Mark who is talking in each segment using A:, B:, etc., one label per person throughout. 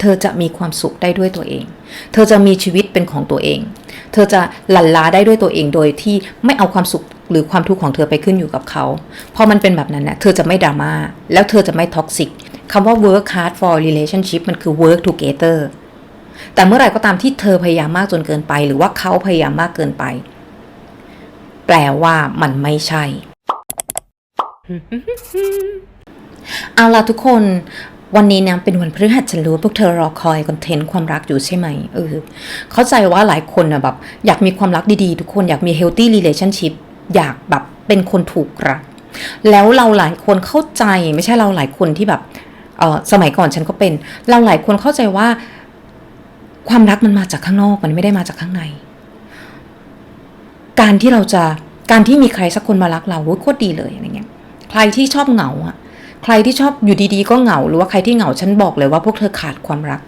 A: เธอจะมีความสุขได้ด้วยตัวเอง เธอจะมีชีวิตเป็นของตัวเอง เธอจะหลั่นลาได้ด้วยตัวเองโดยที่ไม่เอาความสุขหรือความทุกข์ของเธอไปขึ้นอยู่กับเขาพอมันเป็นแบบนั้นนะเธอจะไม่ดราม่าแล้วเธอจะไม่ท็อกซิกคำว่า work hard for relationship มันคือ work together แต่เมื่อไหร่ก็ตามที่เธอพยายามมากจนเกินไป หรือว่าเขาพยายามมากเกินไป แปลว่ามันไม่ใช่ เอาล่ะทุกคน วันนี้นะเป็นวันพฤหัสฉันรู้พวกเธอรอคอยคอนเทนต์ความรักอยู่ใช่ไหมเออเข้าใจว่าหลายคนนะแบบอยากมีความรักดีๆ ทุกคนอยากมี healthy relationship อยากแบบเป็นคนถูกรัก แล้วเราหลายคนเข้าใจไม่ใช่เราหลายคนที่แบบเออสมัยก่อนฉันก็เป็น เราหลายคนเข้าใจว่า ความรักมันมาจากข้างนอกมันไม่ได้มาจากข้างใน การที่เราจะการที่มีใครสักคนมารักเราโอ้ยโคตรดีเลยอะไรเงี้ยใครที่ชอบเหงาอะ ใครที่ชอบอยู่ดีๆก็เหงา หรือว่าใครที่เหงาฉันบอกเลยว่าพวกเธอขาดความรัก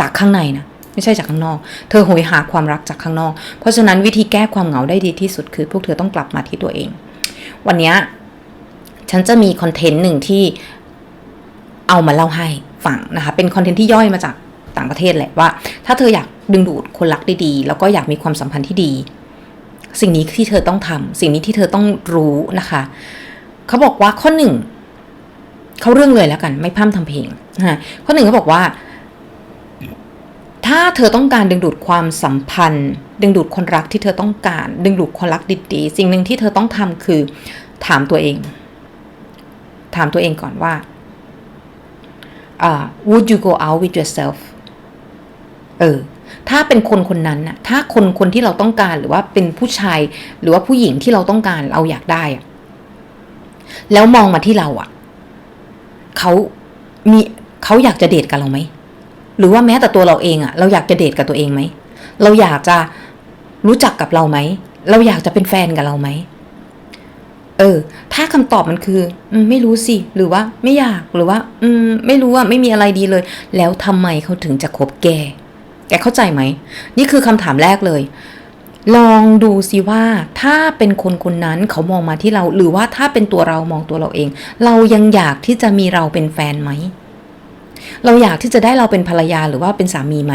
A: จากข้างในนะไม่ใช่จากข้างนอก เธอโหยหาความรักจากข้างนอก เพราะฉะนั้นวิธีแก้ความเหงาได้ดีที่สุดคือ พวกเธอต้องกลับมาที่ตัวเอง วันนี้ฉันจะมีคอนเทนต์หนึ่งที่เอามาเล่าให้ฟังนะคะ เป็นคอนเทนต์ที่ย่อยมาจากต่างประเทศแหละว่า ถ้าเธออยากดึงดูดคนรักด้ดีแล้วก็อยากมีความสัมพันธ์ที่ดี สิ่งนี้ที่เธอต้องทำสิ่งนี้ที่เธอต้องรู้นะคะ เขาบอกว่าข้อหนึ่ง เขาเรื่องเลยแล้วกัน ไม่พร่ำทำเพลงนะข้อหนึ่งเขาบอกว่า ถ้าเธอต้องการดึงดูดความสัมพันธ์ ดึงดูดคนรักที่เธอต้องการ ดึงดูดคนรักดีๆ สิ่งหนึ่งที่เธอต้องทำคือ ถามตัวเอง ถามตัวเองก่อนว่า uh, would you go out with yourself เออ ถ้าเป็นคนคนนั้นน่ะ ถ้าคนคนที่เราต้องการหรือว่าเป็นผู้ชาย หรือว่าผู้หญิงที่เราต้องการเราอยากได้อะแล้วมองมาที่เราอะ่ะ เขามีเขาอยากจะเดทกับเราไหมหรือว่าแม้แต่ตัวเราเองอะเราอยากจะเดทกับตัวเองไหมเราอยากจะรู้จักกับเราไหมเราอยากจะเป็นแฟนกับเราไหมเออ ถ้าคำตอบมันคืออไม่รู้สิ หรือว่าไม่อยาก หรือว่า อืม ไม่รู้ว่าไม่มีอะไรดีเลย แล้วทำไมเขาถึงจะคบแก แกเข้าใจไหม นี่คือคำถามแรกเลย ลองดูสิว่าถ้าเป็นคนคนนั้นเขามองมาที่เรา หรือว่าถ้าเป็นตัวเรามองตัวเราเอง เรายังอยากที่จะมีเราเป็นแฟนไหม เราอยากที่จะได้เราเป็นภรรยาหรือว่าเป็นสามีไหม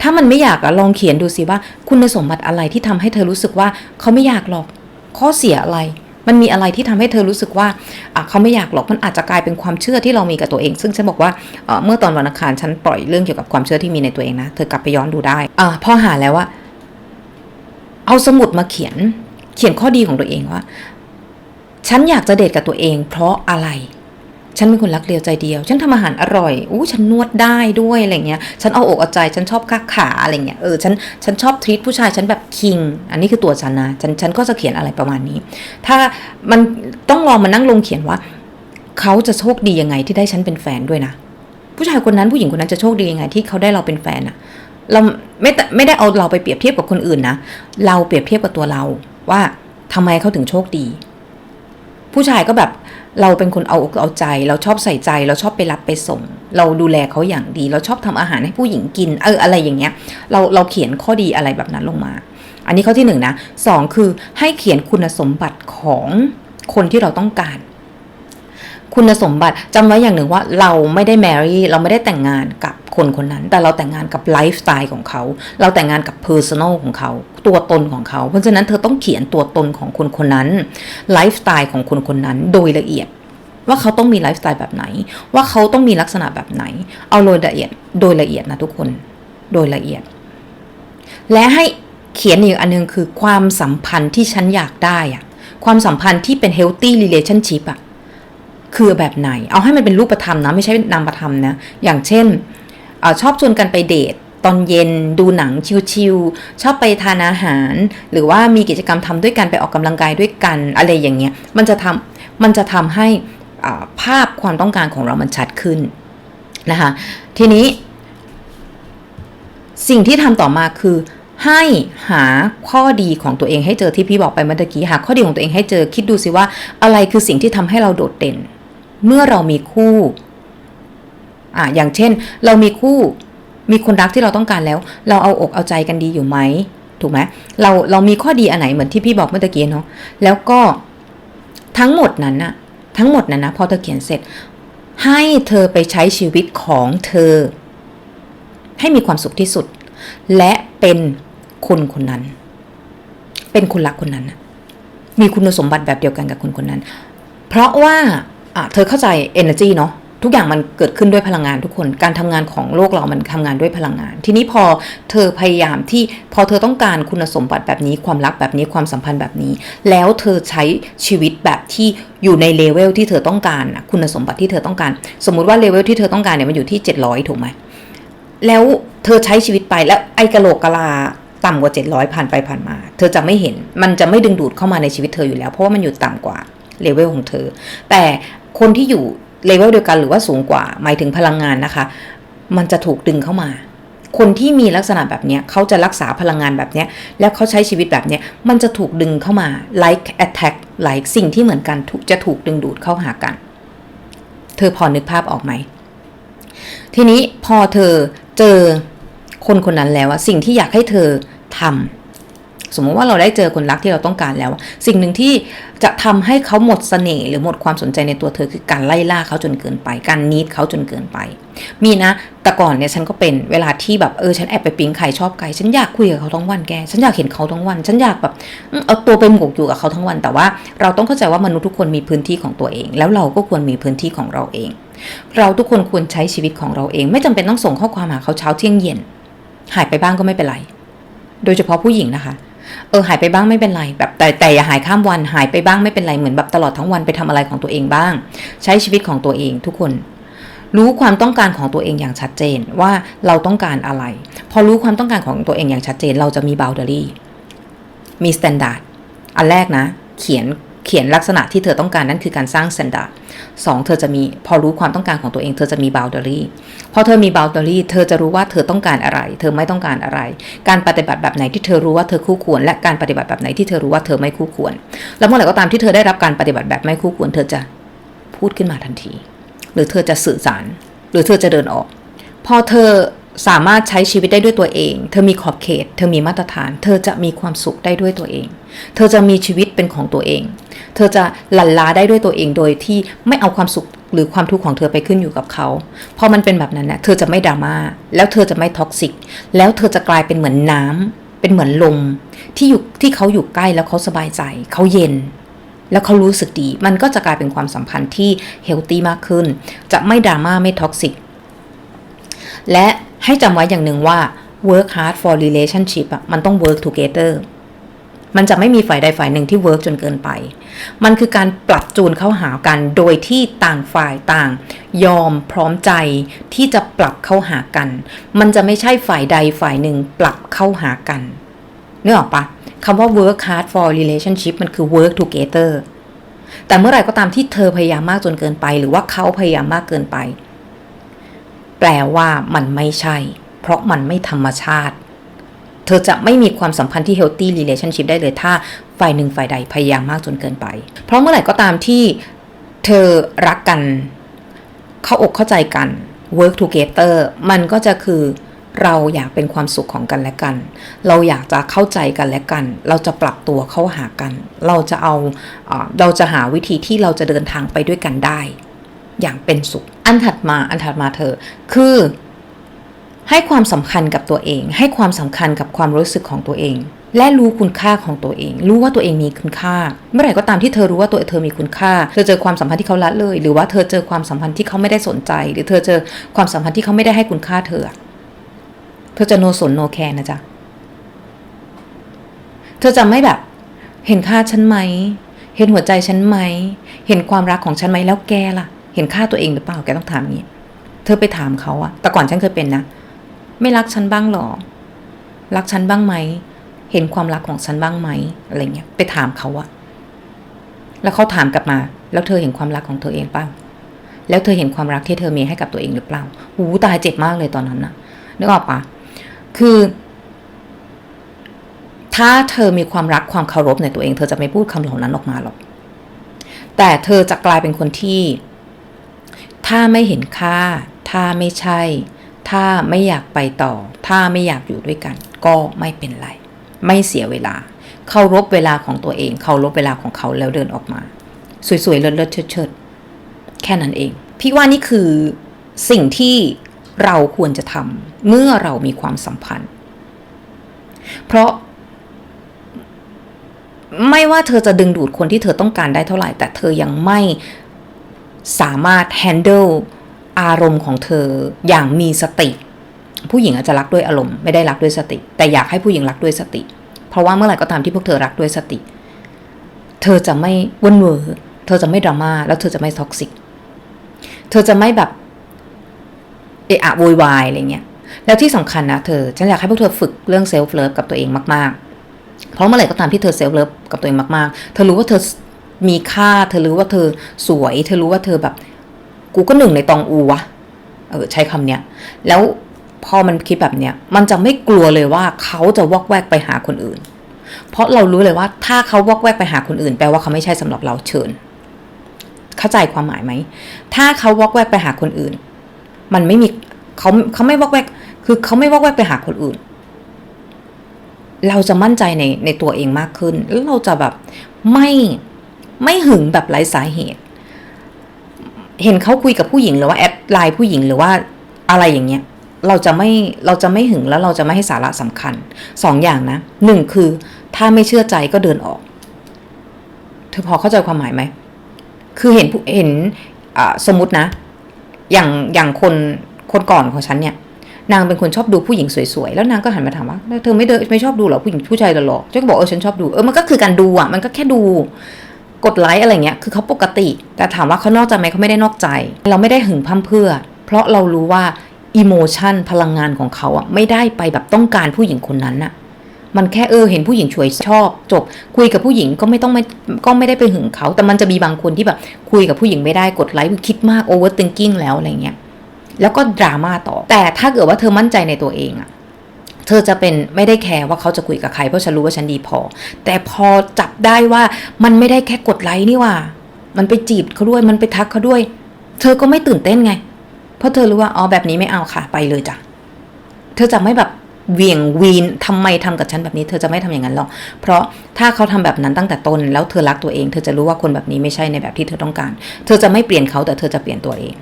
A: ถ้ามันไม่อยากอะลองเขียนดูสิว่า คุณสมบัติอะไรที่ทำให้เธอรู้สึกว่าเขาไม่อยากหรอก ข้อเสียอะไร มันมีอะไรที่ทำให้เธอรู้สึกว่าเขาไม่อยากหรอกมันอาจจะกลายเป็นความเชื่อที่เรามีกับตัวเอง ซึ่งฉันบอกว่าเมื่อตอนวันอังคารฉันปล่อยเรื่องเกี่ยวกับความเชื่อที่มีในตัวเองนะเธอกลับไปย้อนดูได้อพอหาแล้วว่า เอาสมุดมาเขียน เขียนข้อดีของตัวเองว่า ฉันอยากจะเดทกับตัวเอง เพราะอะไร ฉันเป็นคนรักเดียวใจเดียว ฉันทำอาหารอร่อยอู้ฉันนวดได้ด้วยอะไรเงี้ย ฉันเอาอกเอาใจ ฉันชอบค้าขาอะไรเงี้ย เออ ฉัน ฉันชอบทรีตผู้ชาย ฉันแบบคิง อันนี้คือตัวฉันนะ ฉัน ฉันก็จะเขียนอะไรประมาณนี้ ถ้ามันต้องลองมานั่งลงเขียนว่า เขาจะโชคดียังไงที่ได้ฉันเป็นแฟนด้วยนะ ผู้ชายคนนั้นผู้หญิงคนนั้นจะโชคดียังไงที่เขาได้เราเป็นแฟนอะเราไม่ไม่ได้เอาเราไปเปรียบเทียบกับคนอื่นนะ เราเปรียบเทียบกับตัวเราว่าทำไมเขาถึงโชคดี ผู้ชายก็แบบเราเป็นคนเอาอกเอาใจ เราชอบใส่ใจ เราชอบไปรับไปส่ง เราดูแลเขาอย่างดี เราชอบทำอาหารให้ผู้หญิงกิน เอออะไรอย่างเงี้ย เราเราเขียนข้อดีอะไรแบบนั้นลงมา อันนี้ข้อที่หนึ่งนะสองคือให้เขียนคุณสมบัติของคนที่เราต้องการ คุณสมบัติจำไว้อย่างหนึ่งว่าเราไม่ได้แมรี่เราไม่ได้แต่งงานกับคนคนนั้น แต่เราแต่งงานกับไลฟ์สไตล์ของเขา เราแต่งงานกับเพอร์ซันอลของเขา ตัวตนของเขา เพราะฉะนั้นเธอต้องเขียนตัวตนของคนคนนั้นไลฟ์สไตล์ของคนคนนั้นโดยละเอียด ว่าเขาต้องมีไลฟ์สไตล์แบบไหน ว่าเขาต้องมีลักษณะแบบไหน เอาโดยละเอียดโดยละเอียดนะทุกคนโดยละเอียด และให้เขียนอีกอันนึงคือความสัมพันธ์ที่ฉันอยากได้อะความสัมพันธ์ที่เป็น healthy relationship อะ คือแบบไหน เอาให้มันเป็นรูปธรรมนะ ไม่ใช่นามธรรมนะ อย่างเช่นอชอบชวนกันไปเดทตอนเย็นดูหนังชิลๆชอบไปทานอาหาร หรือว่ามีกิจกรรมทำด้วยกันไปออกกำลังกายด้วยกันอะไรอย่างเงี้ยมันจะทำมันจะทำให้ภาพความต้องการของเรามันชัดขึ้นนะคะทีนี้ สิ่งที่ทำต่อมาคือให้หาข้อดีของตัวเองให้เจอที่พี่บอกไปเมื่อกี้หาข้อดีของตัวเองให้เจอคิดดูสิว่าอะไรคือสิ่งที่ทำให้เราโดดเด่น เมื่อเรามีคู่อ่าอย่างเช่น เรามีคู่ มีคนรักที่เราต้องการแล้ว เราเอาอกเอาใจกันดีอยู่ไหมถูกไหมเราเรามีข้อดีอันไหนเหมือนที่พี่บอกเมื่อตะกี้เนาะแล้วก็ทั้งหมดนั้นนะทั้งหมดนั้นนะพอเธอเขียนเสร็จ ให้เธอไปใช้ชีวิตของเธอ ให้มีความสุขที่สุด และเป็นคนคนนั้น เป็นคนรักคนนั้นนะมีคุณสมบัติแบบเดียวกันกับคนคนนั้น เพราะว่า เธอเข้าใจ energy เนาะทุกอย่างมันเกิดขึ้นด้วยพลังงานทุกคน การทำงานของโลกเรามันทำงานด้วยพลังงาน ทีนี้พอเธอพยายามที่พอเธอต้องการคุณสมบัติแบบนี้ ความรักแบบนี้ความสัมพันธ์แบบนี้ แล้วเธอใช้ชีวิตแบบที่อยู่ในเลเวลที่เธอต้องการน่ะคุณสมบัติที่เธอต้องการ สมมุติว่าเลเวลที่เธอต้องการเนี่ยมันอยู่ที่ 700 ถูกไหมแล้วเธอใช้ชีวิตไปแล้วไอ้กะโหลกกะลาต่ำกว่า 700ผ่านไปผ่านมา เธอจะไม่เห็นมันจะไม่ดึงดูดเข้ามาในชีวิตเธออยู่แล้ว เพราะว่ามันอยู่ต่ำกว่า เลเวลของเธอ แต่คนที่อยู่เลเวลเดียวกันหรือว่าสูงกว่า หมายถึงพลังงานนะคะ มันจะถูกดึงเข้ามา คนที่มีลักษณะแบบนี้เขาจะรักษาพลังงานแบบนี้แล้วเขาใช้ชีวิตแบบนี้มันจะถูกดึงเข้ามา like attack like สิ่งที่เหมือนกันจะถูกดึงดูดเข้าหากัน เธอพอนึกภาพออกไหม ทีนี้พอเธอเจอคนคนนั้นแล้วอะสิ่งที่อยากให้เธอทำ สมมติว่าเราได้เจอคนรักที่เราต้องการแล้ว สิ่งหนึ่งที่จะทำให้เขาหมดเสน่ห์หรือหมดความสนใจในตัวเธอคือการไล่ล่าเขาจนเกินไป การนิดเขาจนเกินไป มีนะ แต่ก่อนเนี่ยฉันก็เป็นเวลาที่แบบเออฉันแอบไปปิ๊งใครชอบใครฉันอยากคุยกับเขาทั้งวันแก ฉันอยากเห็นเขาทั้งวัน ฉันอยากแบบเอาตัวไปหมกอยู่กับเขาทั้งวัน แต่ว่าเราต้องเข้าใจว่ามนุษย์ทุกคนมีพื้นที่ของตัวเอง แล้วเราก็ควรมีพื้นที่ของเราเอง เราทุกคนควรใช้ชีวิตของเราเอง ไม่จำเป็นต้องส่งข้อความหาเขาเช้าเที่ยงเย็น หายไปบ้างก็ไม่เป็นไร โดยเฉพาะผู้หญิงนะคะ เออหายไปบ้างไม่เป็นไรแบบแต่แต่อย่าหายข้ามวันหายไปบ้างไม่เป็นไรเหมือนแบบตลอดทั้งวันไปทำอะไรของตัวเองบ้าง ใช้ชีวิตของตัวเองทุกคน รู้ความต้องการของตัวเองอย่างชัดเจนว่าเราต้องการอะไร พอรู้ความต้องการของตัวเองอย่างชัดเจน เราจะมี boundary มี standard อันแรกนะ เขียน เขียนลักษณะที่เธอต้องการนั่นคือการสร้าง standard สองเธอจะมีพอรู้ความต้องการของตัวเอง เธอจะมี boundary พอเธอมี boundary เธอจะรู้ว่าเธอต้องการอะไร เธอไม่ต้องการอะไร การปฏิบัติแบบไหนที่เธอรู้ว่าเธอคู่ควร และการปฏิบัติแบบไหนที่เธอรู้ว่าเธอไม่คู่ควร แล้วเมื่อไหร่ก็ตามที่เธอได้รับการปฏิบัติแบบไม่คู่ควร เธอจะพูดขึ้นมาทันที หรือเธอจะสื่อสาร หรือเธอจะเดินออก พอเธอสามารถใช้ชีวิตได้ด้วยตัวเอง เธอมีขอบเขต เธอมีมาตรฐาน เธอจะมีความสุขได้ด้วยตัวเอง เธอจะมีชีวิตเป็นของตัวเอง เธอจะหลั่นล้าได้ด้วยตัวเองโดยที่ไม่เอาความสุขหรือความทุกข์ของเธอไปขึ้นอยู่กับเขาพอมันเป็นแบบนั้นนะเธอจะไม่ดราม่าแล้วเธอจะไม่ท็อกซิกแล้วเธอจะกลายเป็นเหมือนน้ำเป็นเหมือนลมที่อยู่ที่เขาอยู่ใกล้แล้วเขาสบายใจ เขาเย็น แล้วเขารู้สึกดี มันก็จะกลายเป็นความสัมพันธ์ที่เฮลตี้มากขึ้น จะไม่ดราม่าไม่ท็อกซิกและให้จำไว้อย่างหนึ่งว่า work hard for relationship อะมันต้อง work together มันจะไม่มีฝ่ายใดฝ่ายหนึ่งที่ work จนเกินไป มันคือการปรับจูนเข้าหากันโดยที่ต่างฝ่ายต่าง ยอมพร้อมใจที่จะปรับเข้าหากัน มันจะไม่ใช่ฝ่ายใดฝ่ายหนึ่งปรับเข้าหากันนึกออกปะคำว่า work hard for relationship มันคือ work together แต่เมื่อไหร่ก็ตามที่เธอพยายามมากจนเกินไป หรือว่าเขาพยายามมากเกินไป แปลว่ามันไม่ใช่ เพราะมันไม่ธรรมชาติ เธอจะไม่มีความสัมพันธ์ที่ healthy relationship ได้เลยถ้าฝ่ายหนึ่งฝ่ายใดพยายามมากจนเกินไป เพราะเมื่อไหร่ก็ตามที่เธอรักกัน เข้าอกเข้าใจกัน work together มันก็จะคือเราอยากเป็นความสุขของกันและกัน เราอยากจะเข้าใจกันและกัน เราจะปรับตัวเข้าหากัน เราจะเอาเอ่อเราจะหาวิธีที่เราจะเดินทางไปด้วยกันได้ อย่างเป็นสุข อันถัดมาอันถัดมาเธอ คือ ให้ความสำคัญกับตัวเอง ให้ความสำคัญกับความรู้สึกของตัวเอง และรู้คุณค่าของตัวเอง รู้ว่าตัวเองมีคุณค่า เมื่อไหร่ก็ตามที่เธอรู้ว่าตัวเธอมีคุณค่า เธอเจอความสัมพันธ์ที่เขาละเลย หรือว่าเธอเจอความสัมพันธ์ที่เขาไม่ได้สนใจ หรือเธอเจอความสัมพันธ์ที่เขาไม่ได้ให้คุณค่าเธอ เธอจะโนสนโนแคร์นะจ๊ะ เธอจะไม่แบบ เห็นค่าฉันไหม เห็นหัวใจฉันไหม เห็นความรักของฉันไหมแล้วแกล่ะ เห็นค่าตัวเองหรือเปล่า แกต้องถามงนี้ เธอไปถามเขาอะแต่ก่อนฉันเคยเป็นนะ ไม่รักฉันบ้างหรอ รักฉันบ้างไหม เห็นความรักของฉันบ้างไหมอะไรเงี้ย ไปถามเขาอะแล้วเขาถามกลับมา แล้วเธอเห็นความรักของเธอเองเปล่าแล้วเธอเห็นความรักที่เธอมีให้กับตัวเองหรือเปล่าหูตายเจ็บมากเลยตอนนั้นนะนึกออกปะคือ ถ้าเธอมีความรักความเคารพในตัวเอง เธอจะไม่พูดคำเหล่านั้นออกมาหรอก แต่เธอจะกลายเป็นคนที่ ถ้าไม่เห็นค่า ถ้าไม่ใช่ ถ้าไม่อยากไปต่อ ถ้าไม่อยากอยู่ด้วยกัน ก็ไม่เป็นไร ไม่เสียเวลา เคารพเวลาของตัวเอง เคารพเวลาของเขาแล้วเดินออกมา สวยๆ เลิศๆเชิดๆ แค่นั้นเอง พี่ว่านี่คือสิ่งที่เราควรจะทำเมื่อเรามีความสัมพันธ์ เพราะ ไม่ว่าเธอจะดึงดูดคนที่เธอต้องการได้เท่าไหร่ แต่เธอยังไม่สามารถ handle อารมณ์ของเธออย่างมีสติ ผู้หญิงอาจจะรักด้วยอารมณ์ไม่ได้รักด้วยสติ แต่อยากให้ผู้หญิงรักด้วยสติ เพราะว่าเมื่อไหร่ก็ตามที่พวกเธอรักด้วยสติ เธอจะไม่วนเวอร์เธอจะไม่ดราม่าแล้วเธอจะไม่ท็อกซิกเธอจะไม่แบบเอะอะโวยวายอะไรเงี้ยแล้วที่สำคัญนะเธอฉันอยากให้พวกเธอฝึกเรื่องเซลฟ์เลิฟกับตัวเองมากๆ เพราะเมื่อไหร่ก็ตามที่เธอเซลฟ์เลิฟกับตัวเองมากๆ เธอรู้ว่าเธอมีค่า เธอรู้ว่าเธอสวย เธอรู้ว่าเธอแบบ กูก็หนึ่งในตองอูวะเออใช้คำเนี้ยแล้วพอมันคิดแบบเนี้ยมันจะไม่กลัวเลยว่าเขาจะวอกแวกไปหาคนอื่น เพราะเรารู้เลยว่าถ้าเขาวอกแวกไปหาคนอื่น แปลว่าเขาไม่ใช่สำหรับเราเชิญ เข้าใจความหมายไหม ถ้าเขาวอกแวกไปหาคนอื่น มันไม่มีเขาเขาไม่วอกแวก คือเขาไม่วอกแวกไปหาคนอื่น เราจะมั่นใจในในตัวเองมากขึ้น แล้วเราจะแบบไม่ไม่หึงแบบไร้สาเหตุ เห็นเขาคุยกับผู้หญิงหรือว่าแอดไลน์ผู้หญิงหรือว่าอะไรอย่างเงี้ยเราจะไม่เราจะไม่หึงแล้วเราจะไม่ให้สาระสำคัญสองอย่างนะหนึ่งคือถ้าไม่เชื่อใจก็เดินออก เธอพอเข้าใจความหมายไหม คือเห็นผู้เห็นสมมตินะ อย่างอย่างคนคนก่อนของฉันเนี่ย นางเป็นคนชอบดูผู้หญิงสวยๆ แล้วนางก็หันมาถามว่าเธอไม่เดินไม่ชอบดูหรอผู้หญิงผู้ชายหรอเจ้าก็บอกเออฉันชอบดูเออมันก็คือการดูอะมันก็แค่ดู กดไลค์อะไรเงี้ยคือเขาปกติ แต่ถามว่าเขานอกใจไหมเขาไม่ได้นอกใจ เราไม่ได้หึงพร่ำเพื่อ เพราะเรารู้ว่าอิโมชันพลังงานของเขาอะไม่ได้ไปแบบต้องการผู้หญิงคนนั้นน่ะมันแค่เออเห็นผู้หญิงสวยชอบ จบ คุยกับผู้หญิงก็ไม่ต้องไม่ก็ไม่ได้ไปหึงเขา แต่มันจะมีบางคนที่แบบคุยกับผู้หญิงไม่ได้กดไลค์คิดมากโอเวอร์ i ิงกิ้งแล้วอะไรเงี้ยแล้วก็ดราม่าต่อ แต่ถ้าเกิดว่าเธอมั่นใจในตัวเองอะ เธอจะเป็นไม่ได้แคร์ว่าเขาจะคุยกับใครเพราะฉันรู้ว่าฉันดีพอ แต่พอจับได้ว่ามันไม่ได้แค่กดไลค์นี่ว่า มันไปจีบเขาด้วยมันไปทักเขาด้วย เธอก็ไม่ตื่นเต้นไง เพราะเธอรู้ว่าอ๋อแบบนี้ไม่เอาค่ะไปเลยจ้ะเธอจะไม่แบบเวียงวีนทำไมทำกับฉันแบบนี้ เธอจะไม่ทำอย่างนั้นหรอก เพราะถ้าเขาทำแบบนั้นตั้งแต่ต้นแล้วเธอรักตัวเอง เธอจะรู้ว่าคนแบบนี้ไม่ใช่ในแบบที่เธอต้องการ เธอจะไม่เปลี่ยนเขาแต่เธอจะเปลี่ยนตัวเอง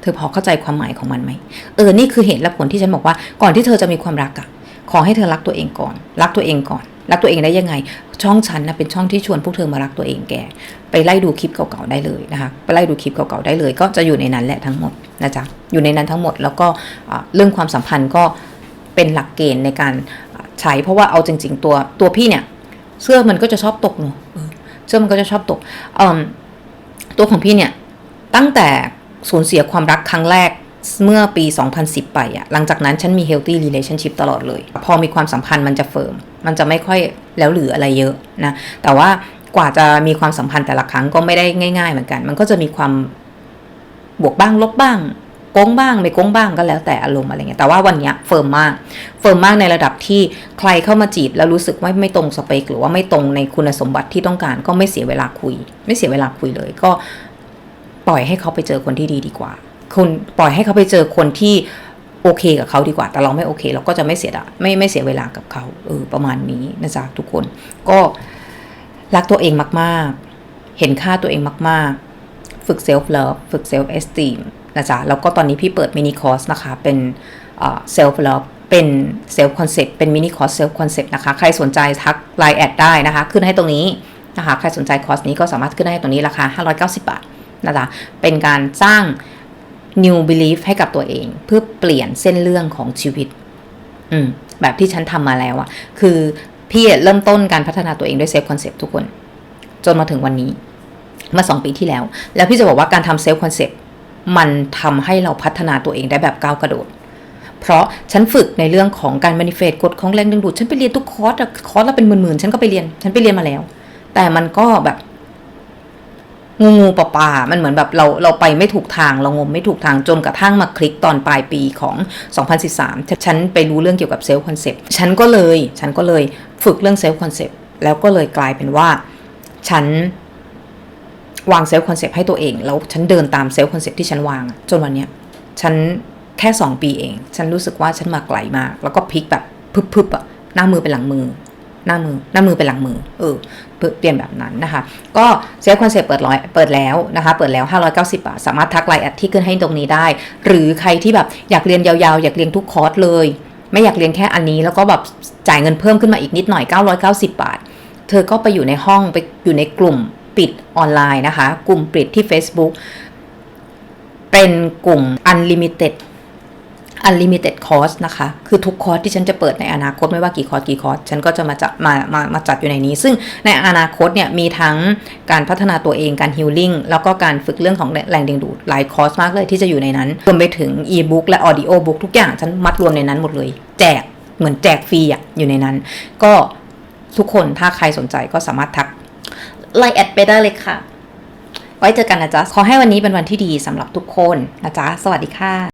A: เธอพอเข้าใจความหมายของมันไหม เออ นี่คือเหตุและผลที่ฉันบอกว่า ก่อนที่เธอจะมีความรักอะ ขอให้เธอรักตัวเองก่อน รักตัวเองก่อน รักตัวเองได้ยังไง ช่องฉันนะเป็นช่องที่ชวนพวกเธอมารักตัวเองแก ไปไล่ดูคลิปเก่าๆได้เลยนะคะ ไปไล่ดูคลิปเก่าๆได้เลย ก็จะอยู่ในนั้นแหละทั้งหมดนะจ๊ะ อยู่ในนั้นทั้งหมดแล้วก็เรื่องความสัมพันธ์ก็เป็นหลักเกณฑ์ในการใช้ เพราะว่าเอาจริง ๆ ตัวตัวพี่เนี่ย เสื้อมันก็จะชอบตกเนอะเสื้อมันก็จะชอบตกตัวของพี่เนี่ยตั้งแต่สูญเสียความรักครั้งแรก เมื่อปี 2010 ไปอะหลังจากนั้นฉันมี healthy relationship ตลอดเลย พอมีความสัมพันธ์มันจะเฟิร์ม มันจะไม่ค่อยแล้วเหลืออะไรเยอะนะ แต่ว่ากว่าจะมีความสัมพันธ์แต่ละครั้งก็ไม่ได้ง่าย ๆ เหมือนกัน มันก็จะมีความบวกบ้างลบบ้างโก้งบ้างไม่โก้งบ้างก็แล้วแต่อารมณ์อะไรเงี้ยแต่ว่าวันเนี้ยเฟิร์มมากเฟิร์มมากในระดับที่ใครเข้ามาจีบแล้วรู้สึกว่าไม่ตรงสเปคหรือว่าไม่ตรงในคุณสมบัติที่ต้องการก็ไม่เสียเวลาคุย ไม่เสียเวลาคุยเลย ก็ปล่อยให้เขาไปเจอคนที่ดีดีกว่า คนปล่อยให้เขาไปเจอคนที่โอเคกับเขาดีกว่า แต่เราไม่โอเค เราก็จะไม่เสียดไม่ไม่เสียเวลากับเขาเออประมาณนี้นะจ๊ะทุกคน ก็รักตัวเองมากๆ เห็นค่าตัวเองมากๆ ฝึกเซลฟ์เลิฟฝึกเซลฟ์เอสติมนะจ๊ะ แล้วก็ตอนนี้พี่เปิดมินิคอร์สนะคะ เป็นเซลฟ์เลิฟเป็นเซลฟ์คอนเซปต์เป็นมินิคอร์สเซลฟ์คอนเซปต์นะคะ ใครสนใจทักไลน์แอดได้นะคะ ขึ้นให้ตรงนี้นะคะ ใครสนใจคอร์สนี้ก็สามารถขึ้นให้ตรงนี้ราคา 590 บาทนะจ๊ะ เป็นการสร้าง new belief ให้กับตัวเอง เพื่อเปลี่ยนเส้นเรื่องของชีวิต อืม แบบที่ฉันทำมาแล้วอะคือพี่เริ่มต้นการพัฒนาตัวเองด้วยเซฟคอนเซปต์ทุกคน จนมาถึงวันนี้มื่อสองปีที่แล้ว แล้วพี่จะบอกว่าการทำเซฟคอนเซปต์มันทำให้เราพัฒนาตัวเองได้แบบก้าวกระโดดเพราะฉันฝึกในเรื่องของการ manifest กฎของแรงดึงดูด ฉันไปเรียนทุกคอร์สคอร์สละเป็นหมื่นๆ ฉันก็ไปเรียน ฉันไปเรียนมาแล้ว แต่มันก็แบบ งูงูปลาปลามันเหมือนแบบเราเราไปไม่ถูกทางเรางมไม่ถูกทางจนกระทั่งมาคลิกตอนปลายปีของ 2013 ฉันไปรู้เรื่องเกี่ยวกับเซลล์คอนเซปต์ฉันก็เลยฉันก็เลยฝึกเรื่องเซลล์คอนเซปต์แล้วก็เลยกลายเป็นว่า ฉันวางเซลล์คอนเซปต์ให้ตัวเอง แล้วฉันเดินตามเซลล์คอนเซปต์ที่ฉันวาง จนวันเนี้ยฉันแค่ 2 ปีเอง ฉันรู้สึกว่าฉันมาไกลมาก แล้วก็พลิกแบบพึบๆอะหน้ามือเป็นหลังมือ หน้ามือหน้ามือเป็นหลังมือเออเปลี่ยนแบบนั้นนะคะ ก็เซฟคอนเซ็ปต์เปิดร้อยเปิดแล้วนะคะ เปิดแล้ว 590 บาท สามารถทักไลน์แอดที่ขึ้นให้ตรงนี้ได้ หรือใครที่แบบอยากเรียนยาวๆ อยากเรียนทุกคอร์สเลย ไม่อยากเรียนแค่อันนี้ แล้วก็แบบจ่ายเงินเพิ่มขึ้นมาอีกนิดหน่อย 990 บาท เธอก็ไปอยู่ในห้องไปอยู่ในกลุ่มปิดออนไลน์นะคะ กลุ่มปิดที่ Facebook เป็นกลุ่ม Unlimited Unlimited Course นะคะ คือทุกคอร์สที่ฉันจะเปิดในอนาคตไม่ว่ากี่คอร์สกี่คอร์สฉันก็จะมาจัดมามามาจัดอยู่ในนี้ ซึ่งในอนาคตเนี่ยมีทั้งการพัฒนาตัวเองการฮิลลิ่งแล้วก็การฝึกเรื่องของแรงดึงดูดหลายคอร์สมากเลยที่จะอยู่ในนั้นรวมไปถึงอีบุ๊กและออดิโอบุ๊กทุกอย่างฉันมัดรวมในนั้นหมดเลย แจกเหมือนแจกฟรีอะอยู่ในนั้น ก็ทุกคนถ้าใครสนใจก็สามารถทักไลน์แอดไปได้เลยค่ะ ไว้เจอกันนะจ๊ะ ขอให้วันนี้เป็นวันที่ดีสำหรับทุกคนนะจ๊ะ สวัสดีค่ะ